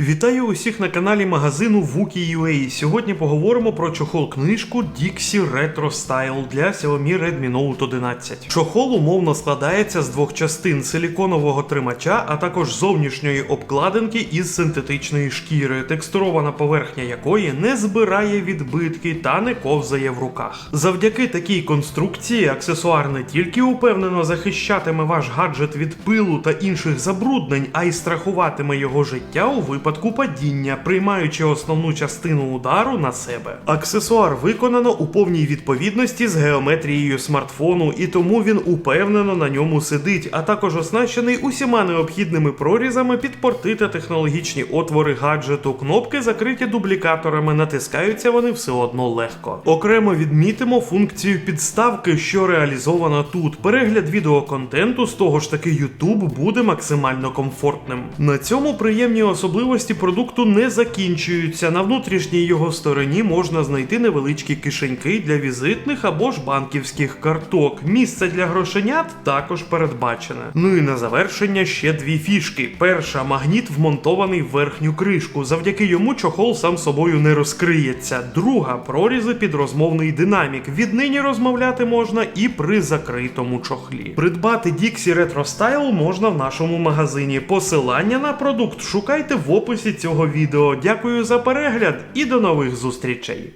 Вітаю усіх на каналі магазину Wookie.ua. Сьогодні поговоримо про чохол-книжку Dixie Retro Style для Xiaomi Redmi Note 11. Чохол умовно складається з двох частин силіконового тримача, а також зовнішньої обкладинки із синтетичної шкіри, текстурована поверхня якої не збирає відбитки та не ковзає в руках. Завдяки такій конструкції аксесуар не тільки упевнено захищатиме ваш гаджет від пилу та інших забруднень, а й страхуватиме його життя у випадку падіння, приймаючи основну частину удару на себе. Аксесуар виконано у повній відповідності з геометрією смартфону, і тому він упевнено на ньому сидить, а також оснащений усіма необхідними прорізами під порти та технологічні отвори гаджету. Кнопки закриті дублікаторами, натискаються вони все одно легко. Окремо відмітимо функцію підставки, що реалізована тут. Перегляд відеоконтенту з того ж таки YouTube буде максимально комфортним. На цьому приємні особливості продукту не закінчуються. На внутрішній його стороні можна знайти невеличкі кишеньки для візитних або ж банківських карток. Місце для грошенят також передбачене. Ну і на завершення ще дві фішки. Перша магніт вмонтований в верхню кришку. Завдяки йому чохол сам собою не розкриється. Друга прорізи під розмовний динамік. Віднині розмовляти можна і при закритому чохлі. Придбати Dixie Retro Style можна в нашому магазині. Посилання на продукт шукайте в описі цього відео. Дякую за перегляд і до нових зустрічей.